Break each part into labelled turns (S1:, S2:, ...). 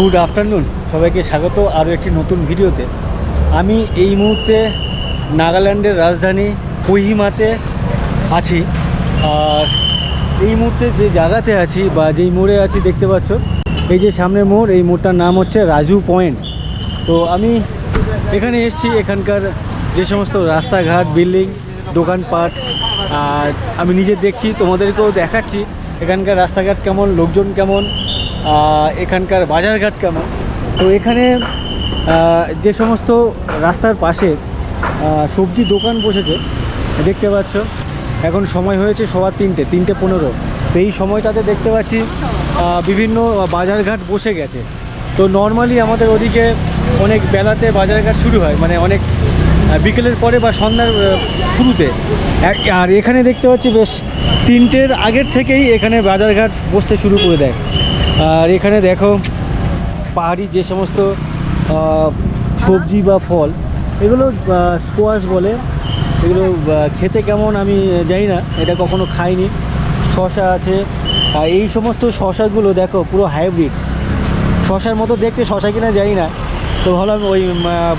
S1: Good afternoon. সবাইকে স্বাগত, আরও একটি নতুন ভিডিওতে। আমি এই মুহূর্তে নাগাল্যান্ডের রাজধানী কোহিমাতে আছি। আর এই মুহূর্তে যে জায়গাতে আছি বা যেই মোড়ে আছি দেখতে পাচ্ছ, এই যে সামনে মোড়, এই মোড়টার নাম হচ্ছে রাজু পয়েন্ট। তো আমি এখানে এসেছি, এখানকার যে সমস্ত রাস্তাঘাট, বিল্ডিং, দোকানপাট, আর আমি নিজে দেখছি, তোমাদেরকেও দেখাচ্ছি, এখানকার রাস্তাঘাট কেমন, লোকজন কেমন এখানকার বাজারঘাট কেমন? তো এখানে যে সমস্ত রাস্তার পাশে সবজি দোকান বসেছে, দেখতে পাচ্ছ, এখন সময় হয়েছে সবার তিনটে তিনটে পনেরো। তো এই সময়টাতে দেখতে পাচ্ছি বিভিন্ন বাজারঘাট বসে গেছে। তো নর্মালি আমাদের ওদিকে অনেক বেলাতে বাজারঘাট শুরু হয় মানে অনেক বিকেলের পরে বা সন্ধ্যার শুরুতে। আর এখানে দেখতে পাচ্ছি বেশ, তিনটের আগের থেকেই এখানে বাজারঘাট বসতে শুরু করে দেয়। আর এখানে দেখো পাহাড়ি যে সমস্ত সবজি বা ফল, এগুলো স্কোয়াশ বলে। এগুলো খেতে কেমন আমি জানি না, এটা কখনো খাইনি। শশা আছে। আর এই সমস্ত শশাগুলো দেখো, পুরো হাইব্রিড শশার মতো দেখতে শশা কিনা জানি না। তো ভাবলাম ওই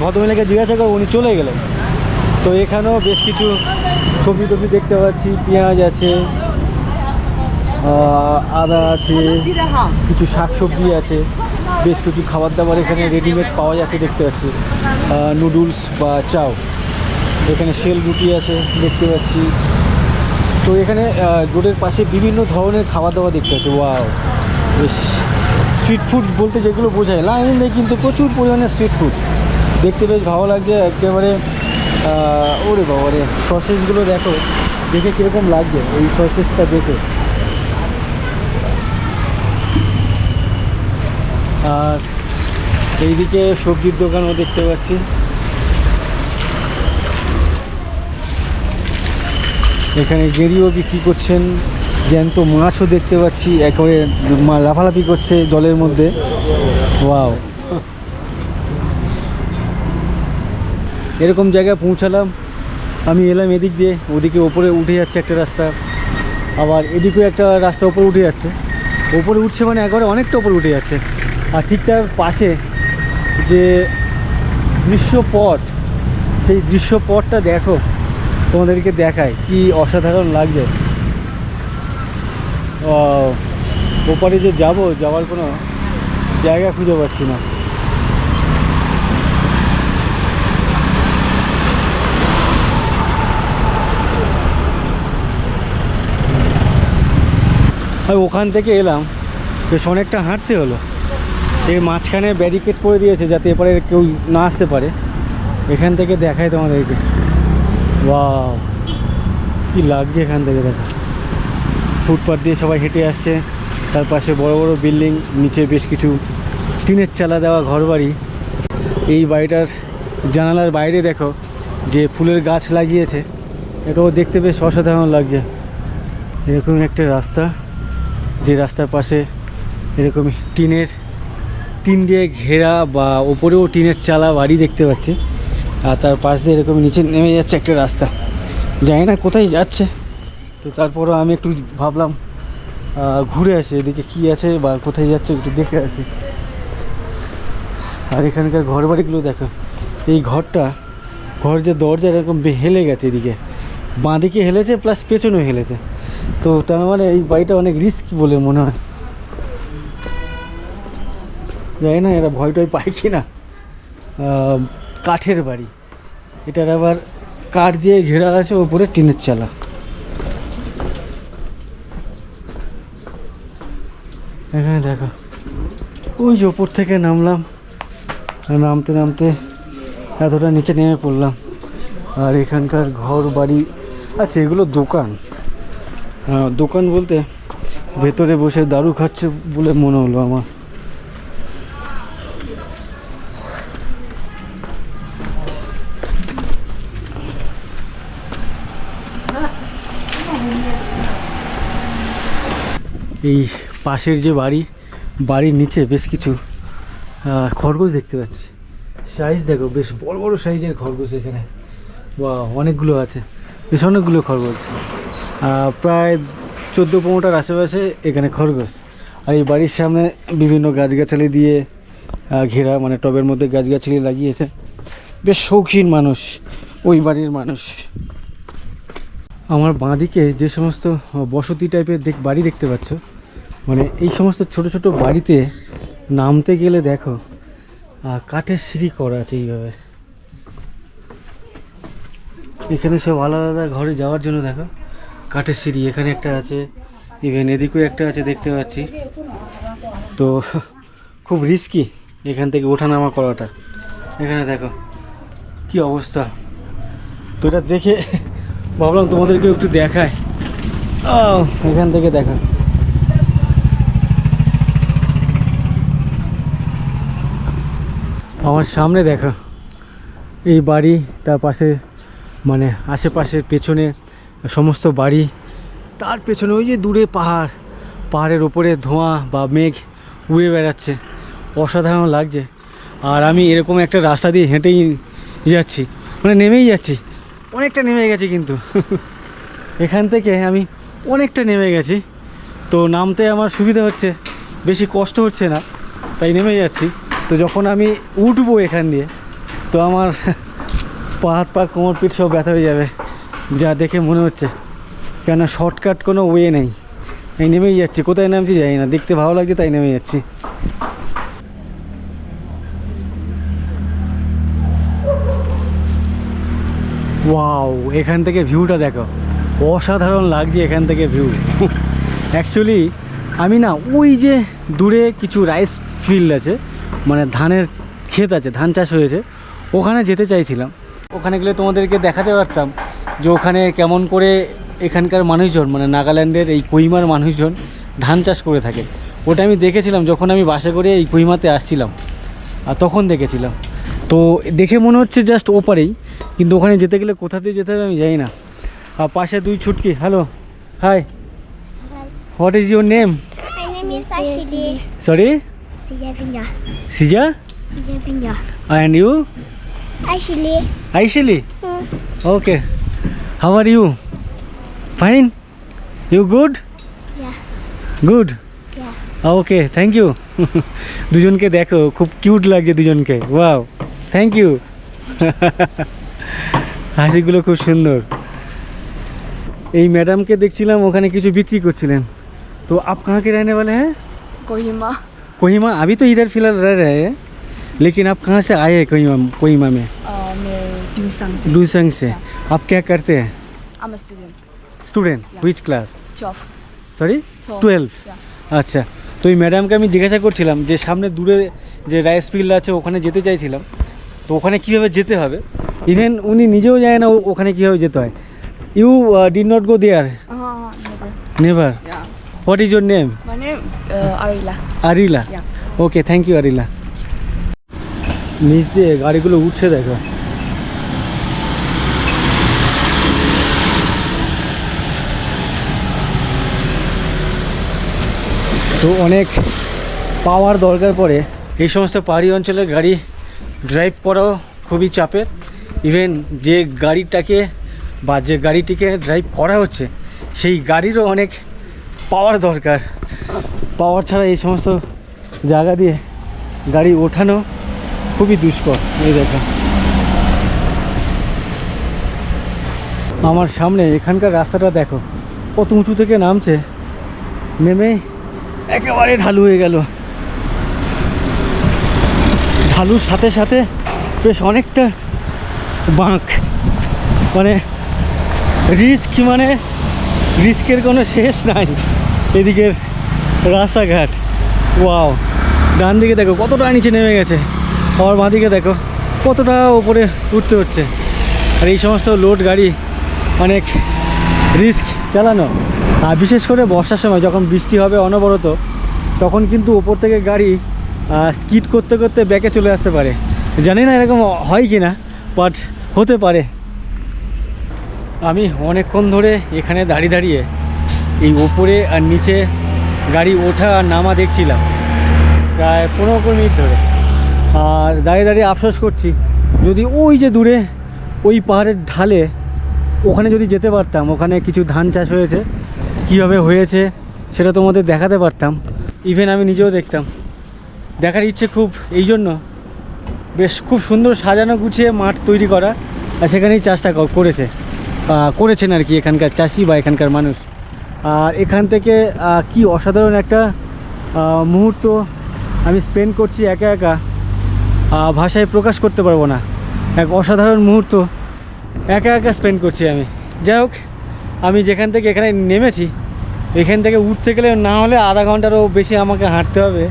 S1: ভদ্রমহিলাকে জিজ্ঞাসা করে, উনি চলে গেলেন। তো এখানেও বেশ কিছু সবজি টবজি দেখতে পাচ্ছি, পেঁয়াজ আছে। আদা আছে, কিছু শাকসবজি আছে, বেশ কিছু খাবার দাবার এখানে রেডিমেড পাওয়া যাচ্ছে দেখতে পাচ্ছি। নুডলস বা চাও। এখানে শেল রুটি আছে, দেখতে পাচ্ছি। তো এখানে রোডের পাশে বিভিন্ন ধরনের খাবার দাবার দেখতে পাচ্ছি। ওয়াও বেশ স্ট্রিট ফুড বলতে যেগুলো বোঝায়। লাইন নেই কিন্তু প্রচুর পরিমাণে স্ট্রিট ফুড দেখতে বেশ ভালো লাগছে, একেবারে ওরে বাবারে সসেসগুলো দেখো, দেখে কীরকম লাগছে, এই সসেসটা দেখে। আর এইদিকে সবজির দোকানও দেখতে পাচ্ছি। এখানে গেরিও বিক্রি করছেন, জ্যান্ত মাছও দেখতে পাচ্ছি, একেবারে লাফালাফি করছে জলের মধ্যে। ওয়াও। এরকম জায়গায় পৌঁছালাম, আমি এলাম এদিক দিয়ে, ওদিকে ওপরে উঠে যাচ্ছে একটা রাস্তা। আবার এদিকেও একটা রাস্তা ওপরে উঠে যাচ্ছে। ওপরে উঠছে মানে একবারে অনেকটা ওপরে উঠে যাচ্ছে। আর ঠিক তার পাশে যে দৃশ্যপট, সেই দৃশ্যপটটা দেখো, তোমাদেরকে দেখায় কি অসাধারণ লাগছে। ওপারে যে যাব, যাওয়ার কোনো জায়গা খুঁজে পাচ্ছি না। ওখান থেকে এলাম, বেশ অনেকটা হাঁটতে হলো। এই মাঝখানে ব্যারিকেড করে দিয়েছে যাতে এপারে কেউ না আসতে পারে। এখান থেকে দেখায় তোমাদেরকে। ওয়াও কি লাগছে এখান থেকে দেখা। ফুটপাথ দিয়ে সবাই হেঁটে আসছে। তার পাশে বড় বড় বিল্ডিং, নিচে বেশ কিছু টিনের চালা দেওয়া ঘরবাড়ি। এই বাড়িটার জানালার বাইরে দেখো যে ফুলের গাছ লাগিয়েছে। এটাও দেখতে বেশ অসাধারণ লাগছে। এরকম একটা রাস্তা। যে রাস্তার পাশে এরকম টিনের টিন দিয়ে ঘেরা বা ওপরেও টিনের চালা বাড়ি দেখতে পাচ্ছি। আর তার পাশ দিয়ে এরকম নিচে নেমে যাচ্ছে একটা রাস্তা। জানি না কোথায় যাচ্ছে। তো তারপরও আমি একটু ভাবলাম ঘুরে আসি, এদিকে কী আছে বা কোথায় যাচ্ছে একটু দেখে আসি। আর এখানকার ঘর বাড়িগুলো দেখো, এই ঘরটা, ঘর যে দরজা এরকম হেলে গেছে এদিকে। বাঁদিকে হেলেছে প্লাস পেছনেও হেলেছে। তো তার মানে এই বাড়িটা অনেক রিস্ক বলে মনে হয়। জানি না, এরা ভয় টয় পায় কি না কাঠের বাড়ি। এটার আবার কাঠ দিয়ে ঘেরা আছে ওপরে টিনের চালা। এখানে দেখো, ওই যে ওপর থেকে নামলাম। নামতে নামতে এতটা নিচে নেমে পড়লাম। আর এখানকার ঘর বাড়ি আচ্ছা এগুলো দোকান। দোকান বলতে ভেতরে বসে দারু খাচ্ছে বলে মনে হলো আমার। এই পাশের যে বাড়ি, বাড়ির নিচে বেশ কিছু খরগোশ দেখতে পাচ্ছি। সাইজ দেখো, বেশ বড় বড় সাইজের খরগোশ এখানে। বা অনেকগুলো আছে। বেশ অনেকগুলো খরগোশ। প্রায় চোদ্দ পনেরোটার আশেপাশে এখানে খরগোশ। আর এই বাড়ির সামনে বিভিন্ন গাছগাছালি দিয়ে ঘেরা মানে টবের মধ্যে গাছগাছালি লাগিয়েছে। বেশ শৌখিন মানুষ, ওই বাড়ির মানুষ। আমার বাঁদিকে যে সমস্ত বসতি টাইপের দেখ, বাড়ি দেখতে পাচ্ছ মানে এই সমস্ত ছোট ছোট বাড়িতে নামতে গেলে দেখো কাঠের সিঁড়ি করা আছে এইভাবে। এখানে সব আলাদা আলাদা ঘরে যাওয়ার জন্য দেখো, কাঠের সিঁড়ি, এখানে একটা আছে ইভেন এদিকেও একটা আছে দেখতে পাচ্ছি। তো খুব রিস্কি এখান থেকে ওঠানামা করাটা। এখানে দেখো, কি অবস্থা। তো এটা দেখে ভাবলাম তোমাদেরকে একটু দেখায় এখান থেকে দেখা। আমার সামনে দেখা। এই বাড়ি, তার পাশে মানে আশেপাশের পেছনে সমস্ত বাড়ি। তার পেছনে ওই যে দূরে পাহাড়। পাহাড়ের ওপরে ধোঁয়া বা মেঘ উড়ে বেড়াচ্ছে। অসাধারণ লাগছে। আর আমি এরকম একটা রাস্তা দিয়ে হেঁটেই যাচ্ছি। মানে নেমেই যাচ্ছি। অনেকটা নেমে গেছি কিন্তু। এখান থেকে আমি অনেকটা নেমে গেছি। তো নামতে আমার সুবিধা হচ্ছে, বেশি কষ্ট হচ্ছে না, তাই নেমে যাচ্ছি। তো যখন আমি উঠবো এখান দিয়ে, তো আমার পা হাত পা কোমর পিঠ সব ব্যথা হয়ে যাবে, যা দেখে মনে হচ্ছে। কেন শর্টকাট কোনো ওয়ে নেই। এই নেমেই যাচ্ছি, কোথায় নামছি জানি না, দেখতে ভালো লাগছে তাই নেমে যাচ্ছি। ওয়াও এখান থেকে ভিউটা দেখো। অসাধারণ লাগছে এখান থেকে ভিউ অ্যাকচুয়ালি আমি না, ওই যে দূরে কিছু রাইস ফিল্ড আছে মানে ধানের ক্ষেত আছে, ধান চাষ হয়েছে, ওখানে যেতে চাইছিলাম। ওখানে গেলে তোমাদেরকে দেখাতে পারতাম যে ওখানে কেমন করে এখানকার মানুষজন মানে নাগাল্যান্ডের এই কইমার মানুষজন ধান চাষ করে থাকে। ওটা আমি দেখেছিলাম যখন আমি বাসে করে এই কইমাতে আসছিলাম। আর তখন দেখেছিলাম। তো দেখে মনে হচ্ছে জাস্ট ওপারেই কিন্তু ওখানে যেতে গেলে কোথা দিয়ে যেতে হবে আমি জানি না আর পাশে দুই Chhutki hello hi what is your name
S2: My name is Ashley.
S1: Sorry
S2: Sijavinya.
S1: সিজা
S2: Sijavinya.
S1: And you
S2: Ashley.
S1: Ashley
S2: Hmm.
S1: Okay how are you fine you good
S2: Yeah.
S1: Good
S2: Yeah.
S1: Okay thank you দুজনকে দেখো খুব cute লাগছে দুজনকে wow thank you হাসিগুলো খুব সুন্দর এই ম্যাডামকে দেখছিলাম ওখানে কিছু বিক্রি করছিলেন তো আপ कहाँ के रहने वाले हैं
S3: कोहिमा
S1: कोहिमा अभी तो इधर फिलहाल रह रहे हैं लेकिन आप कहाँ से आए हैं कोहिमा कोहिमा में
S3: uh, मैं Dungsang से
S1: डूसंग से आप क्या करते हैं
S3: I'm a student
S1: student
S3: Yeah.
S1: Which class
S3: 12
S1: sorry
S3: Twelve.
S1: Twelve
S3: Yeah.
S1: আচ্ছা তো এই ম্যাডামকে আমি জিজ্ঞাসা করছিলাম যে সামনে দূরে যে রাইস ফিল্ড আছে ওখানে যেতে চাইছিলাম তো ওখানে কীভাবে যেতে হবে? ইভেন উনি নিজেও জানে না ওখানে কীভাবে যেতে হয়। You did not go
S3: there never
S1: what is
S3: your name
S1: আরিলা okay thank you আরিলা নিচ দিয়ে গাড়িগুলো উঠছে দেখো। তো অনেক পাওয়ার দরকার পড়ে। এই সমস্ত পাহাড়ি অঞ্চলের গাড়ি ড্রাইভ করাও খুবই চাপের। ইভেন যে গাড়িটাকে বা যে গাড়িটিকে ড্রাইভ করা হচ্ছে, সেই গাড়িরও অনেক পাওয়ার দরকার। পাওয়ার ছাড়া এই সমস্ত জায়গা দিয়ে গাড়ি ওঠানো খুবই দুষ্কর। এই দেখো। আমার সামনে এখানকার রাস্তাটা দেখো। কত উঁচু থেকে নামছে। নেমে একেবারে ঢালু হয়ে গেল। ঢালুর সাথে সাথে বেশ অনেকটা বাঁক। মানে রিস্ক মানে রিস্কের কোনো শেষ নাই। এদিকের রাস্তাঘাট, ওয়াও। ডান দিকে দেখো কতটা নিচে নেমে গেছে। আবার বাঁ দিকে দেখো কতটা ওপরে উঠতে হচ্ছে। আর এই সমস্ত লোড গাড়ি অনেক রিস্ক চালানো। আর বিশেষ করে বর্ষার সময় যখন বৃষ্টি হবে অনবরত, তখন কিন্তু ওপর থেকে গাড়ি স্কিড করতে করতে ব্যাকে চলে আসতে পারে। জানি না এরকম হয় কি না বাট হতে পারে। আমি অনেকক্ষণ ধরে এখানে দাঁড়িয়ে দাঁড়িয়ে এই ওপরে আর নিচে গাড়ি ওঠা আর নামা দেখছিলাম, প্রায় পনেরো কুড়ি মিনিট ধরে। আর দাঁড়িয়ে দাঁড়িয়ে আফসোস করছি, যদি ওই যে দূরে, ওই পাহাড়ের ঢালে ওখানে যদি যেতে পারতাম, ওখানে কিছু ধান চাষ হয়েছে, কীভাবে হয়েছে সেটা তোমাদের দেখাতে পারতাম। ইভেন আমি নিজেও দেখতাম। দেখার ইচ্ছে খুব এই জন্য। বেশ খুব সুন্দর সাজানো গুছিয়ে মাঠ তৈরি করা, আর সেখানেই চাষটা করেছে। করেছেন আর কি এখানকার চাষি বা এখানকার মানুষ। আর এখান থেকে কি অসাধারণ একটা মুহূর্ত আমি স্পেন্ড করছি একা একা। ভাষায় প্রকাশ করতে পারব না। এক অসাধারণ মুহূর্ত একা একা স্পেন্ড করছি আমি। যাই হোক, আমি যেখান থেকে এখানে নেমেছি, এখান থেকে উঠতে গেলে না হলে আধা ঘন্টারও বেশি আমাকে হাঁটতে হবে।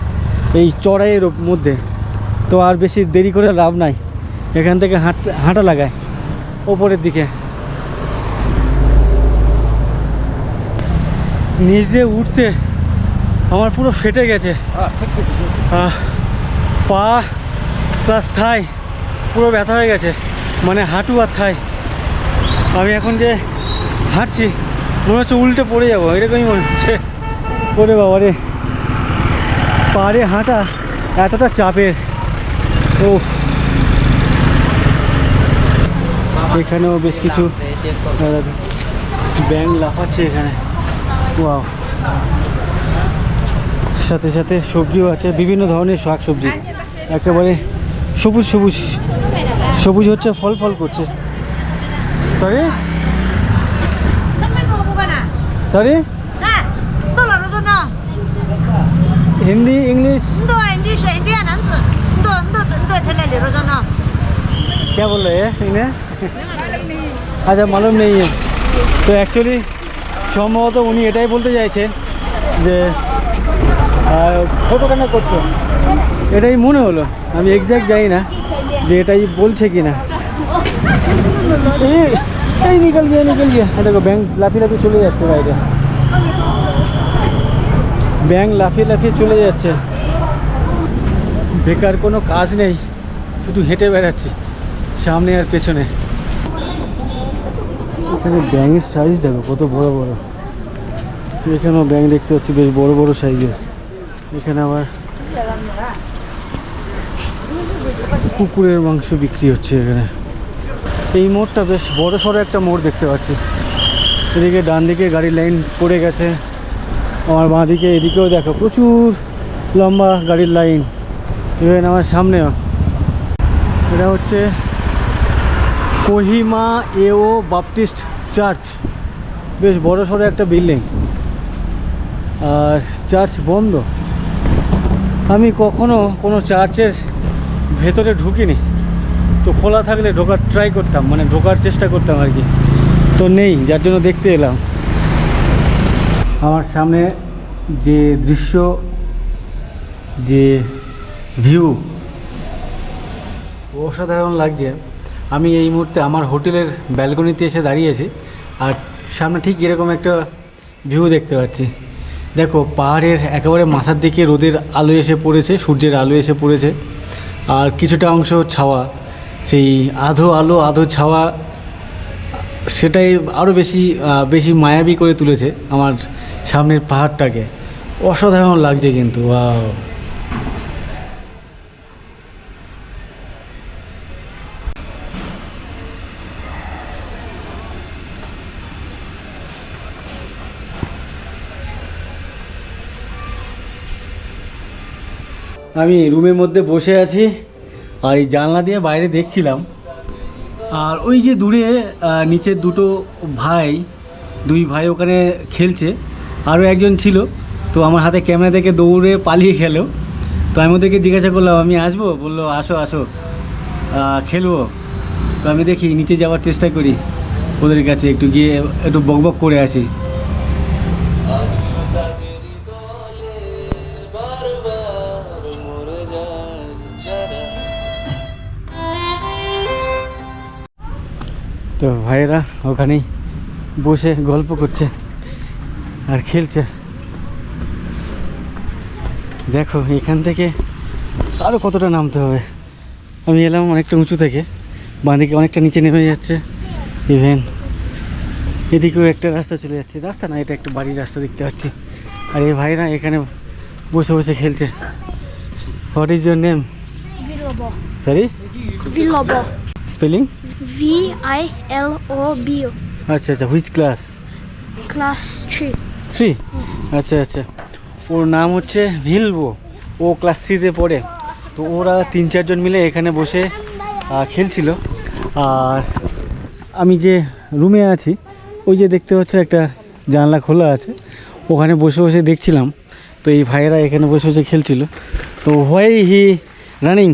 S1: এই চড়াইয়ের মধ্যে। তো আর বেশি দেরি করে লাভ নাই। এখান থেকে হাঁটতে হাঁটা লাগায়। ওপরের দিকে। নিচ দিয়ে উঠতে আমার পুরো ফেটে গেছে। পা প্লাস থাই পুরো ব্যথা হয়ে গেছে। মানে হাঁটু আর থাই আমি এখন যে হাঁটছি মনে হচ্ছে উল্টে পড়ে যাব। এরকমই মনে হচ্ছে। ওরে বাবা রে পাড়ে হাঁটা এতটা চাপের। ও এখানেও বেশ কিছু ব্যাঙ লাফাচ্ছে এখানে। ওয়াও। সাথে সাথে সবজিও আছে বিভিন্ন ধরনের শাক সবজি একেবারে সবুজ সবুজ। সবুজ হচ্ছে ফল ফল করছে। সরি সরি হিন্দি इंग्लिश क्या बोल रहे हैं इन्हें আচ্ছা মালুম নেই है। তো অ্যাকচুয়ালি সম্ভবত উনি এটাই বলতে চাইছে যে ফটো কেন করছো এটাই মনে হলো আমি এক্স্যাক্ট জানি না যে এটাই বলছে কি না এই এই নিকল গিয়ে নিকল গিয়ে এই দেখো ব্যাংক লাফিয়ে লাফিয়ে চলে যাচ্ছে বাইরে ব্যাংক লাফিয়ে লাফিয়ে চলে যাচ্ছে। বেকার কোনো কাজ নেই, শুধু হেঁটে বেড়াচ্ছি, সামনে আর পেছনে। এখানে ব্যাঙের সাইজ দেখো, কত বড় বড়। এখানেও ব্যাঙ দেখতে পাচ্ছি, বেশ বড় বড় সাইজের এখানে আবার কুকুরের মাংস বিক্রি হচ্ছে এখানে। এই মোড়টা বেশ বড় সড়ো একটা মোড় দেখতে পাচ্ছি। এদিকে ডান দিকে গাড়ির লাইন পড়ে গেছে। আমার বাঁ দিকে এদিকেও দেখো প্রচুর লম্বা গাড়ির লাইন। ইভেন আমার সামনেও। এটা হচ্ছে কোহিমা এও বাপটিস্ট চার্চ। বেশ বড় সড়ো একটা বিল্ডিং। আর চার্চ বন্ধ। আমি কখনো কোনো চার্চের ভেতরে ঢুকিনি। তো খোলা থাকলে ঢোকার ট্রাই করতাম মানে ঢোকার চেষ্টা করতাম আর কি। তো নেই, যার জন্য দেখতে এলাম। আমার সামনে যে দৃশ্য, যে ভিউ অসাধারণ লাগছে। আমি এই মুহূর্তে আমার হোটেলের ব্যালকনিতে এসে দাঁড়িয়েছি আর সামনে ঠিক এরকম একটা ভিউ দেখতে পাচ্ছি। দেখো, পাহাড়ের একেবারে মাথার দিকে রোদের আলো এসে পড়েছে, সূর্যের আলো এসে পড়েছে আর কিছুটা অংশ ছাওয়া। সেই আধো আলো, আধো ছাওয়া সেটাই আরও বেশি বেশি মায়াবী করে তুলেছে আমার সামনের পাহাড়টাকে অসাধারণ লাগছে কিন্তু, ওয়াও। আমি রুমের মধ্যে বসে আছি আর এই জানলা দিয়ে বাইরে দেখছিলাম। আর ওই যে দূরে নিচের দুটো ভাই, দুই ভাই ওখানে খেলছে। আরও একজন ছিল, তো আমার হাতে ক্যামেরা দেখে দৌড়ে পালিয়ে গেল। তো আমি ওদেরকে জিজ্ঞাসা করলাম, আমি আসব? বলল, আসো আসো খেলব। তো আমি দেখি নিচে যাওয়ার চেষ্টা করি, ওদের কাছে একটু গিয়ে একটু বকবক করে আসি। তো ভাইয়েরা ওখানেই বসে গল্প করছে। আর খেলছে। দেখো এখান থেকে আরও কতটা নামতে হবে। আমি এলাম অনেকটা উঁচু থেকে বাঁদিকে অনেকটা নিচে নেমে যাচ্ছে। ইভেন এদিকেও একটা রাস্তা চলে যাচ্ছে। রাস্তা না এটা একটা বাড়ির রাস্তা দেখতে পাচ্ছি। আর এই ভাইরা এখানে বসে বসে খেলছে।
S2: What
S1: is
S2: your name. Sorry. Spelling B O.
S1: আচ্ছা আচ্ছা হুইচ ক্লাস
S2: ক্লাস 3.
S1: থ্রি? আচ্ছা আচ্ছা। ওর নাম হচ্ছে ভিলবো। ও ক্লাস থ্রিতে পড়ে। তো ওরা তিন চারজন মিলে এখানে বসে খেলছিল। আর আমি যে রুমে আছি ওই যে দেখতে হচ্ছে একটা জানলা খোলা আছে। ওখানে বসে বসে দেখছিলাম। তো এই ভাইয়েরা এখানে বসে বসে খেলছিল। তো হোয়াই হি রানিং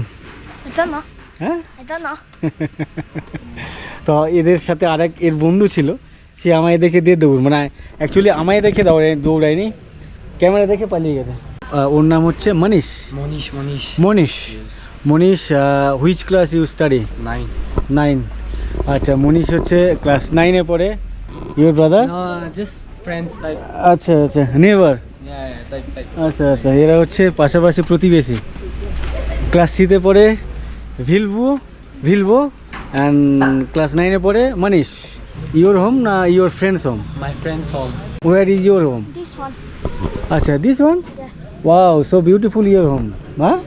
S1: হ্যাঁ? তো এদের সাথে আরেক এর বন্ধু ছিল। সে আমায় দেখে দিয়ে দৌড় মানে অ্যাকচুয়ালি আমায় দেখে দৌড়ায় দৌড়ায়নি ক্যামেরা দেখে পালিয়ে গেছে। ওর নাম হচ্ছে Manish.
S4: Monish, Monish.
S1: Manish. Manish which class you study
S4: nine
S1: nine আচ্ছা মনীষ হচ্ছে ক্লাস নাইনে পড়ে। ইউর ব্রাদার আচ্ছা আচ্ছা
S4: type.
S1: আচ্ছা আচ্ছা এরা হচ্ছে পাশাপাশি প্রতিবেশী। ক্লাস থ্রিতে পড়ে ভিলভু ভিলভো অ্যান্ড ক্লাস নাইনে পড়ে মনীষ। ইউর হোম না your friends home
S4: My friend's home.
S1: Where is your home
S2: This one.
S1: আচ্ছা this one
S2: Yeah.
S1: Wow so beautiful your home হ্যাঁ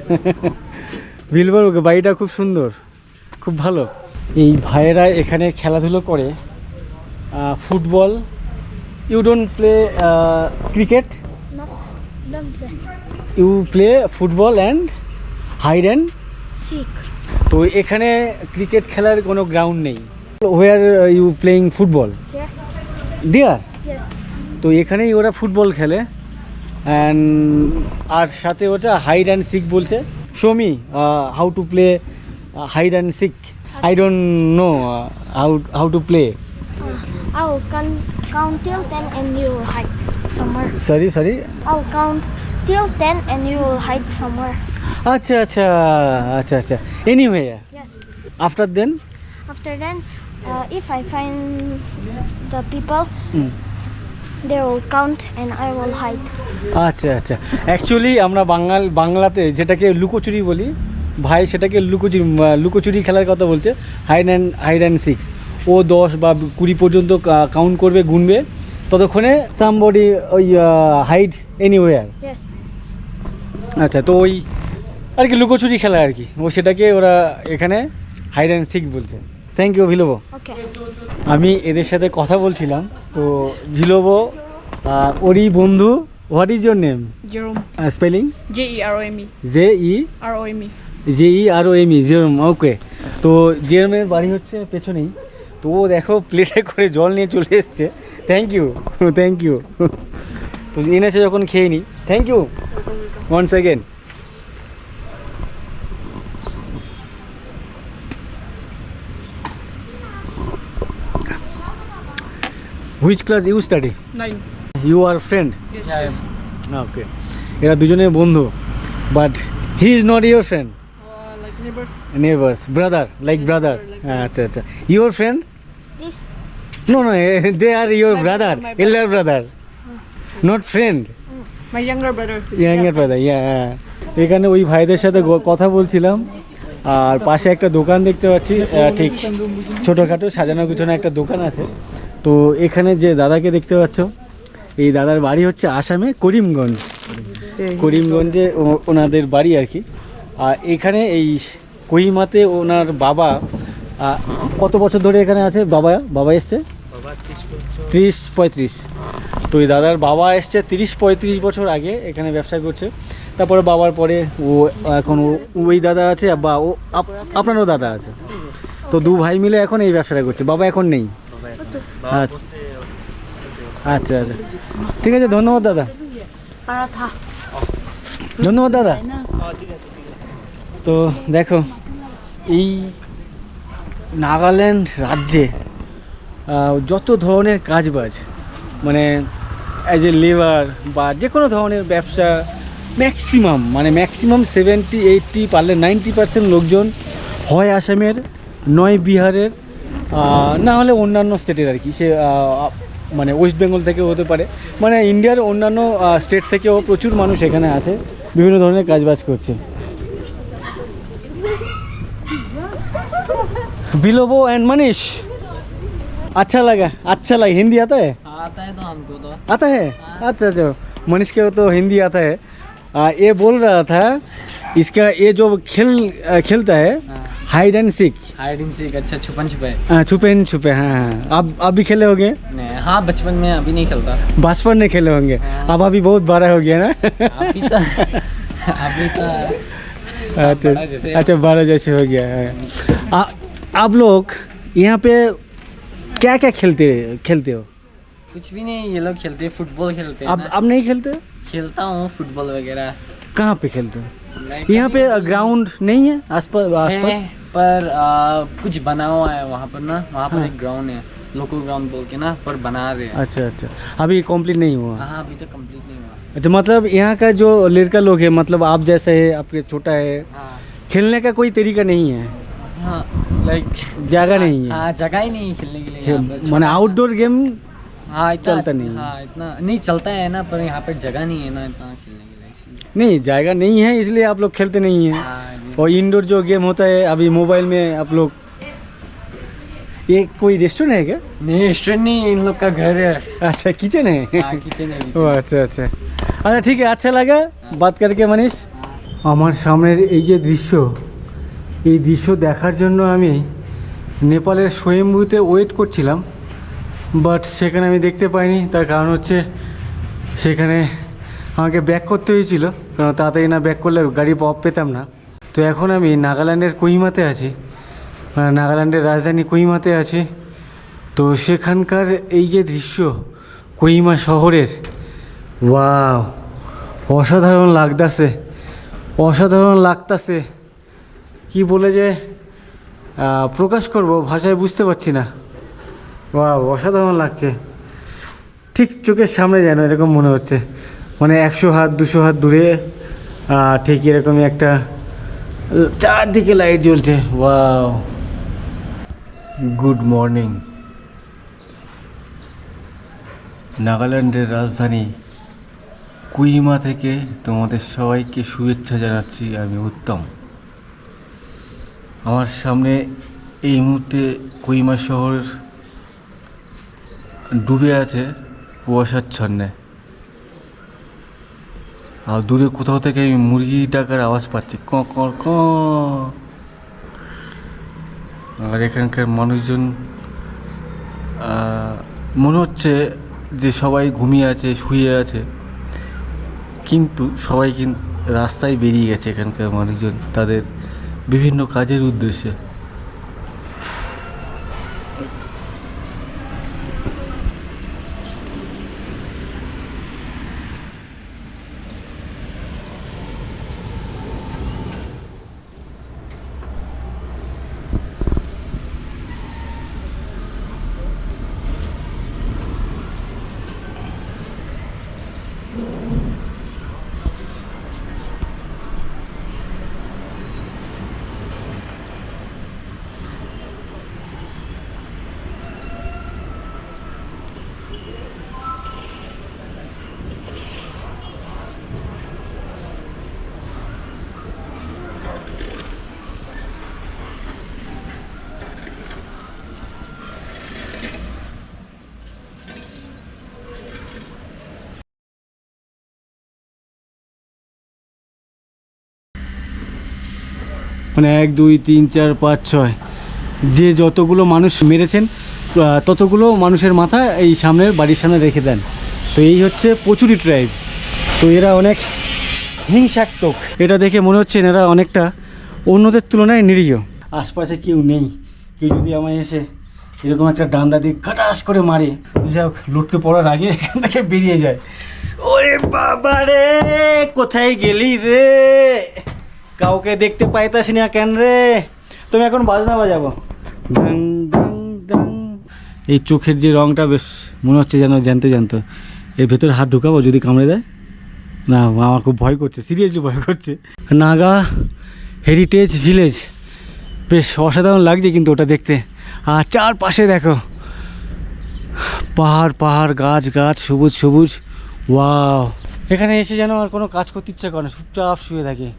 S1: ভিলভোর বাড়িটা খুব সুন্দর খুব ভালো এই ভাইয়েরা এখানে খেলাধুলো করে football you don't play cricket
S2: No. Don't play.
S1: You play football and hide and
S2: Sick.
S1: তো এখানে ক্রিকেট খেলার কোনো গ্রাউন্ড নেই where you
S2: playing
S1: football.
S2: There
S1: তো এখানেই ওরা ফুটবল খেলে। অ্যান্ড আর সাথে ওটা হাইড অ্যান্ড সিক বলছে। Shami how to play hide and seek I don't know how how to
S2: play I'll count, count till 10 and you will hide somewhere.
S1: Sorry sorry
S2: I'll count till 10 and you will hide somewhere.
S1: আচ্ছা আচ্ছা আচ্ছা আচ্ছা। Anyway
S2: Yes.
S1: After then
S2: After then, uh, if I find the people,
S1: Hmm.
S2: they will count and I will hide.
S1: আচ্ছা আচ্ছা actually আমরা বাঙাল বাংলাতে যেটাকে লুকোচুরি বলি ভাই সেটাকে লুকোচুরি আহ, লুকোচুরি খেলার কথা বলছে hide and hide and seek ও দশ বা কুড়ি পর্যন্ত কাউন্ট করবে গুনবে ততক্ষণে সামবডি ওই হাইড এনিওয়ার
S2: Yes.
S1: আচ্ছা তো ওই আর কি লুকোচুরি খেলা আর কি ও সেটাকে ওরা এখানে হাইড অ্যান্ড সিক বলছে থ্যাংক ইউ ভিলোবো আমি এদের সাথে কথা বলছিলাম তো ভিলোবো ওরই বন্ধু what is your
S3: name.
S1: Spelling
S3: J E R O M E.
S1: J E
S3: R O M E.
S1: J E R O M E Jerome okay তো জেরমের বাড়ি হচ্ছে পেছনেই তো ও দেখো প্লেটে করে জল নিয়ে চলে এসছে। থ্যাংক ইউ থ্যাংক ইউ তো এনেছে যখন খেয়ে নিই thank you one second
S3: which
S1: class you study
S3: you
S4: are
S3: friend
S1: okay এরা দুজনে বন্ধু but he is
S3: not your friend
S1: neighbours brother like brother আচ্ছা আচ্ছা। Your friend no no they are your brother elder brother not friend এখানে ওই ভাইদের সাথে কথা বলছিলাম আর পাশে একটা দোকান দেখতে পাচ্ছি ঠিক ছোটোখাটো সাজানো গুছানো একটা দোকান আছে। তো এখানে যে দাদাকে দেখতে পাচ্ছ এই দাদার বাড়ি হচ্ছে আসামে করিমগঞ্জ। করিমগঞ্জে ও- ওনাদের বাড়ি আর কি। আর এখানে এই কহিমাতে ওনার বাবা কত বছর ধরে এখানে আছে? বাবা বাবা এসছে? ত্রিশ পঁয়ত্রিশ। তো এই দাদার বাবা এসছে তিরিশ পঁয়ত্রিশ বছর আগে এখানে ব্যবসা করছে। তারপরে বাবার পরে ও এখন ও- ওই দাদা আছে বা ও আপ- আপনারও দাদা আছে। তো দু ভাই মিলে এখন এই ব্যবসাটা করছে। বাবা এখন নেই। আচ্ছা। আচ্ছা। আচ্ছা ঠিক আছে ধন্যবাদ দাদা। ধন্যবাদ দাদা। তো দেখো এই নাগাল্যান্ড রাজ্যে যত ধরনের কাজ বাজ মানে অ্যাজ এ লেবার বা যে কোনো ধরনের ব্যবসা ম্যাক্সিমাম মানে ম্যাক্সিমাম সেভেন্টি এইটটি পারলে নাইনটি পার্সেন্ট লোকজন হয় আসামের নয় বিহারের না হলে অন্যান্য স্টেটের আর কি সে আহ, মানে ওয়েস্ট বেঙ্গল থেকেও হতে পারে মানে ইন্ডিয়ার অন্যান্য স্টেট থেকেও প্রচুর মানুষ এখানে আছে বিভিন্ন ধরনের কাজবাজ করছে बिलोबो एंड मनीष अच्छा लगा अच्छा लगा हिंदी आता है
S4: आता है तो हमको तो
S1: आता है अच्छा अच्छा मनीष के तो हिंदी आता है आ, ये बोल रहा था इसका ये जो खेल आ, खेलता है Hide and seek
S4: hide and seek अच्छा छुपन छुपे।
S1: छुपे न छुपे हाँ हाँ आप आप भी खेले होंगे?
S4: नहीं, हाँ बचपन में अभी नहीं खेलता।
S1: बचपन में खेले होंगे।
S4: हाँ।
S1: अब अभी बहुत बड़ा हो गया ना।
S4: अभी तो अभी तो
S1: अच्छा अच्छा बारह जैसे हो गया है। आप लोग यहाँ पे क्या क्या खेलते खेलते हो?
S4: कुछ भी नहीं ये लोग खेलते फुटबॉल खेलते हैं
S1: अब अब नहीं खेलते?
S4: खेलता हूँ फुटबॉल वगैरह।
S1: कहाँ पे खेलते हो? यहाँ पे ग्राउंड नहीं है? आसपास आसपास?
S4: पर आ, कुछ बना हुआ है वहाँ पर ना। वहाँ पर
S1: हाँ।
S4: एक ग्राउंड है लोकल ग्राउंड बोल के ना पर बना रहे हैं।
S1: अच्छा अच्छा। अभी कंप्लीट नहीं हुआ?
S4: हाँ अभी तक कंप्लीट नहीं हुआ।
S1: अच्छा मतलब यहाँ का जो लड़का लोग है मतलब आप जैसे है आपके छोटा है
S4: हाँ।
S1: खेलने का कोई तरीका नहीं है?
S4: हाँ लाइक
S1: जगह नहीं है?
S4: हाँ जगह ही नहीं खेलने के लिए।
S1: माने आउटडोर गेम
S4: हाँ इतना
S1: चलता नहीं है।
S4: हाँ इतना नहीं चलता है ना पर यहाँ पर जगह नहीं है ना इतना खेलने के लिए इसीलिए
S1: नहीं जाएगा नहीं है इसलिए आप लोग खेलते नहीं हैं
S4: हाँ ये-
S1: और इंडोर जो गेम होता है अभी मोबाइल में आप लोग ये कोई रेस्टोरेंट है क्या
S4: नहीं रेस्टोरेंट नहीं इन लोग का घर है
S1: अच्छा किचन है
S4: हाँ किचन है
S1: ও
S4: kitchen।
S1: আচ্ছা আচ্ছা আচ্ছা ঠিক আছে আচ্ছা লাগা বাদ করকে মানিস আমার সামনের এই যে দৃশ্য এই দৃশ্য দেখার জন্য আমি নেপালের স্বয়ম্ভূতে ওয়েট করছিলাম বাট সেখানে আমি দেখতে পাইনি। তার কারণ হচ্ছে সেখানে আমাকে ব্যাক করতে হয়েছিল। কারণ তাড়াতাড়ি না ব্যাক করলে গাড়ি পেতাম না। তো এখন আমি নাগাল্যান্ডের কোহিমাতে আছি। নাগাল্যান্ডের রাজধানী কোহিমাতে আছি। তো সেখানকার এই যে দৃশ্য কোহিমা শহরের বা অসাধারণ লাগতাছে। অসাধারণ লাগতাছে। কি বলে যে প্রকাশ করব, ভাষায় বুঝতে পারছি না। ওয়াও অসাধারণ লাগছে। ঠিক চোখের সামনে যেন এরকম মনে হচ্ছে। মানে একশো হাত, দুশো হাত দূরে ঠিক এরকমই একটা চারদিকে লাইট জ্বলছে। ওয়াও গুড মর্নিং নাগাল্যান্ডের রাজধানী কুইমা থেকে তোমাদের সবাইকে শুভেচ্ছা জানাচ্ছি, আমি উত্তম। আমার সামনে এই মুহূর্তে কুইমা শহর ডুবে আছে কুয়াশাচ্ছন্নে আর দূরে কোথাও থেকে আমি মুরগি ডাকার আওয়াজ পাচ্ছি। ক ক ক। আর এখানকার মানুষজন মনে হচ্ছে যে সবাই ঘুমিয়ে আছে, শুয়ে আছে। কিন্তু সবাই কিন্তু রাস্তায় বেরিয়ে গেছে এখানকার মানুষজন, তাদের বিভিন্ন কাজের উদ্দেশ্যে। মানে এক, দুই, তিন, চার, পাঁচ, ছয়। যে যতগুলো মানুষ মেরেছেন ততগুলো মানুষের মাথা এই সামনের বাড়ির সামনে রেখে দেন। তো এই হচ্ছে প্রচুরি ট্রাইব তো এরা অনেক হিংসাত্মক। এটা দেখে মনে হচ্ছে এরা অনেকটা অন্যদের তুলনায় নিরীহ। আশপাশে কেউ নেই। কেউ যদি আমায় এসে এরকম একটা ডান্ডা দিয়ে খাটাস করে মারে যাই লুটকে পড়ার আগে এখান থেকে বেরিয়ে যায়। ওরে বাবা রে কোথায় গেলি রে? কাউকে দেখতে পাইতাছি না কেন রে? তুমি এখন বাজনা বাজাবো। এই চোখের যে রংটা বেশ মনে হচ্ছে যেন জ্যান্ত জ্যান্ত। এর ভেতরে হাত ঢুকাবো যদি কামড়ে দেয়? না, আমার খুব ভয় করছে সিরিয়াসলি ভয় করছে। নাগা হেরিটেজ ভিলেজ বেশ অসাধারণ লাগছে কিন্তু ওটা দেখতে। আর চারপাশে দেখো। পাহাড় পাহাড়, গাছ গাছ, সবুজ সবুজ। ওয়াও। এখানে এসে যেন আর কোনো কাজ করতে ইচ্ছা করে না, চুপচাপ শুয়ে থাকে।